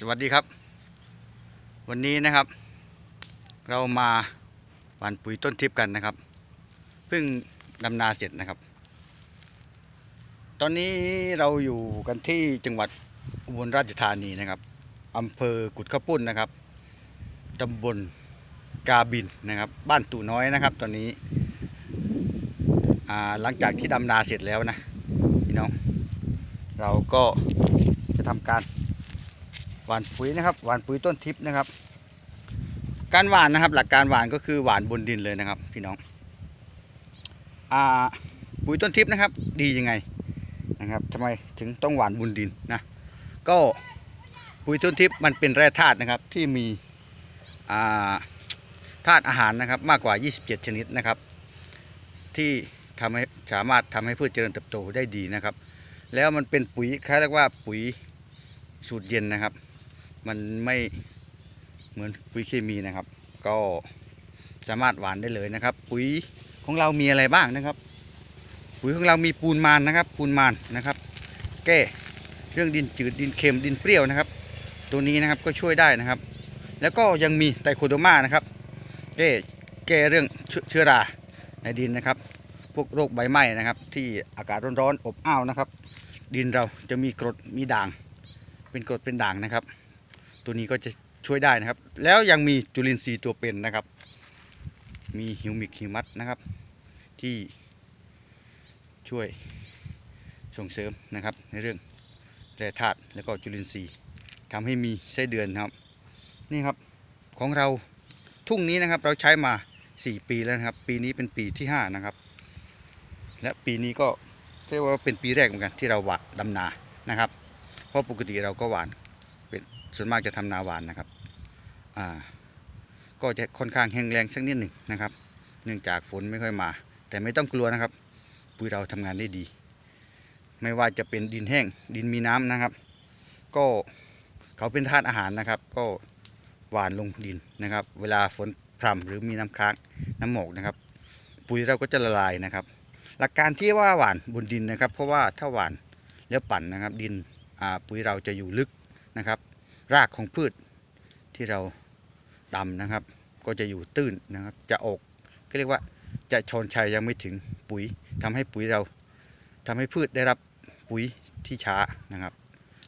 สวัสดีครับ วันนี้นะครับ เรามาหว่านปุ๋ยต้นทิพย์กันนะครับเพิ่งดำนาเสร็จนะครับ ตอนนี้เราอยู่กันที่จังหวัดอุบลราชธานีนะครับอำเภอกุดข้าวปุ้นนะครับตำบลกาบินนะครับ บ้านตู่น้อยนะครับ ตอนนี้หลังจากที่ดำนาเสร็จแล้วนะพี่น้องเราก็จะทำการ หว่านปุ๋ยนะครับหว่านปุ๋ยต้นทิพย์นะครับ การหว่านนะครับ หลักการหว่านก็คือหว่านบนดินเลยนะครับ พี่น้องอ่าปุ๋ยต้นทิพย์นะครับ ดียังไงนะครับทำไมถึงต้องหว่านบนดินนะก็ปุ๋ยต้นทิพย์มันเป็นแร่ธาตุนะครับที่มีอ่าธาตุอาหารนะครับมากกว่า 27 ชนิดนะครับ ที่ทำให้สามารถทำให้พืชเจริญเติบโตได้ดีนะครับ แล้วมันเป็นปุ๋ยเขาเรียกว่าปุ๋ยสูตรเย็นนะครับ มันไม่เหมือนปุ๋ยเคมีนะครับ ก็สามารถหวานได้เลยนะครับ ปุ๋ยของเรามีอะไรบ้างนะครับ ปุ๋ยของเรามีปูนมานนะครับ ปูนมานนะครับ แก้เรื่องดินจืดดินเค็มดินเปรี้ยวนะครับ ตัวนี้นะครับก็ช่วยได้นะครับ แล้วก็ยังมีไตรโคโดมานะครับ แก้แก้เรื่องเชื้อเชื้อราในดินนะครับ พวกโรคใบไหม้นะครับ ที่อากาศร้อนๆอบอ้าวนะครับ ดินเราจะมีกรดมีด่าง เป็นกรดเป็นด่างนะครับ ตัวนี้ก็จะช่วยได้นะครับ แล้วยังมีจุลินทรีย์ตัวเป็นนะครับ มีฮิวมิกฮิวมัสนะครับ ที่ช่วยส่งเสริมนะครับ ในเรื่องแร่ธาตุแล้วก็จุลินทรีย์ทำให้มีไส้เดือนครับ นี่ครับของเราทุ่งนี้นะครับเราใช้มา 4 ปีแล้วนะครับ ปีนี้เป็นปีที่ 5 นะครับ และปีนี้ก็เรียกว่าเป็นปีแรกเหมือนกันที่เราหวานดำนานะครับ เพราะปกติเราก็หวาน เป็นส่วนมากจะทำนาหวานนะครับอ่าก็จะค่อนข้างแห้งแรงสักนิดหนึ่งนะครับ เนื่องจากฝนไม่ค่อยมา แต่ไม่ต้องกลัวนะครับ ปุ๋ยเราทำงานได้ดี ไม่ว่าจะเป็นดินแห้งดินมีน้ำนะครับ ก็เขาเป็นธาตุอาหารนะครับ ก็หวานลงดินนะครับ เวลาฝนพรำหรือมีน้ำค้างน้ำหมอกนะครับ ปุ๋ยเราก็จะละลายนะครับ หลักการที่ว่าหวานบนดินนะครับ เพราะว่าถ้าหวานแล้วปั่นนะครับ ดินปุ๋ยเราจะอยู่ลึก นะครับ รากของพืชที่เราดำนะครับ ก็จะอยู่ตื้นนะครับ จะออกก็เรียกว่าจะชนชัยยังไม่ถึงปุ๋ยทำให้ปุ๋ยเราทำให้พืชได้รับปุ๋ยที่ช้านะครับ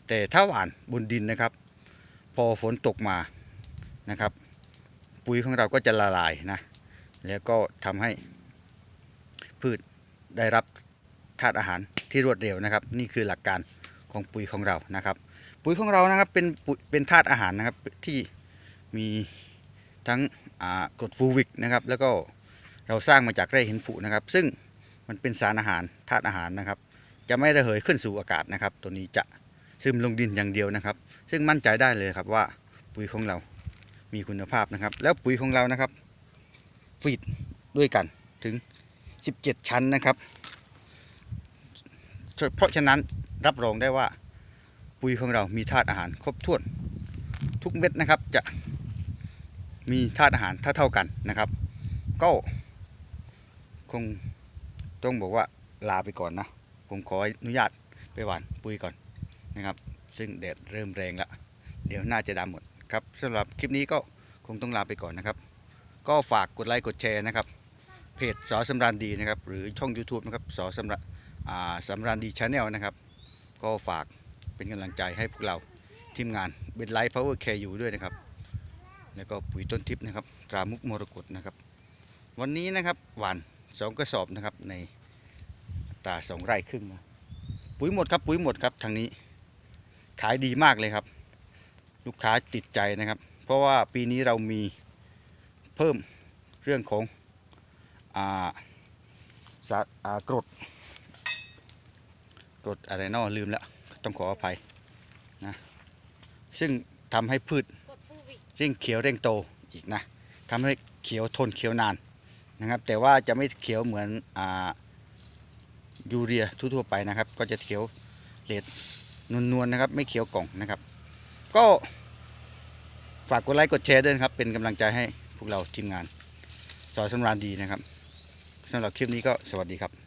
แต่ถ้าหวานบนดินนะครับ พอฝนตกมานะครับ ปุ๋ยของเราก็จะละลายนะแล้วก็ทำให้พืชได้รับธาตุอาหารที่รวดเร็วนะครับ นี่คือหลักการของปุ๋ยของเรานะครับ ปุ๋ยของเรานะครับเป็นปุ๋ยเป็นธาตุอาหารนะครับที่มีทั้งกรดฟูวิกนะครับแล้วก็เราสร้างมาจากแร่หินผุนะครับ ซึ่งมันเป็นสารอาหารธาตุอาหารนะครับ จะไม่ระเหยขึ้นสู่อากาศนะครับ ตัวนี้จะซึมลงดินอย่างเดียวนะครับ ซึ่งมั่นใจได้เลยครับว่าปุ๋ยของเรามีคุณภาพนะครับ แล้วปุ๋ยของเรานะครับฟีดด้วยกันถึง 17 ชั้นนะครับ เพราะฉะนั้นรับรองได้ว่า ปุ๋ยของเรามีธาตุอาหารครบถ้วน ทุกเม็ดนะครับจะมีธาตุอาหารเท่าเท่าๆกันนะครับ ก็คงต้องบอกว่าลาไปก่อนนะ ผมขออนุญาตไปหว่านปุ๋ยก่อนนะครับ ซึ่งแดดเริ่มแรงละเดี๋ยวน่าจะดำหมดครับสำหรับคลิปนี้ก็คงต้องลาไปก่อนนะครับ ก็ฝากกดไลค์กดแชร์นะครับ เพจสอสำราญดีนะครับ หรือช่อง YouTube นะครับสอสำราญอ่าสำราญดีชาแนลนะครับ ก็ฝาก เป็นกำลังใจให้พวกเราทีมงานเบนไลท์พาวเวอร์แคร์อยู่ด้วยนะครับ แล้วก็ปุ๋ยต้นทิพย์นะครับตรามุกมรกตนะครับ วันนี้นะครับหวานสองกระสอบนะครับในตาสองไร่ครึ่งนะปุ๋ยหมดครับปุ๋ยหมดครับทางนี้ ขายดีมากเลยครับ ลูกค้าติดใจนะครับ เพราะว่าปีนี้เรามีเพิ่มเรื่องของอ่าสารอ่ากรดกรดอะไรนอลืมแล้ว ต้องขออภัยนะซึ่งทำให้พืชเร่งเขียวเร่งโตอีกนะทำให้เขียวทนเขียวนานนะครับ แต่ว่าจะไม่เขียวเหมือนอ่ายูเรียทั่วๆไปนะครับ ก็จะเขียวเลดนวลๆนะครับ ไม่เขียวกล่องนะครับ ก็ฝากกดไลค์กดแชร์ด้วยนะครับ เป็นกำลังใจให้พวกเราทีมงานสอยสำราญดีนะครับสำหรับคลิปนี้ก็สวัสดีครับ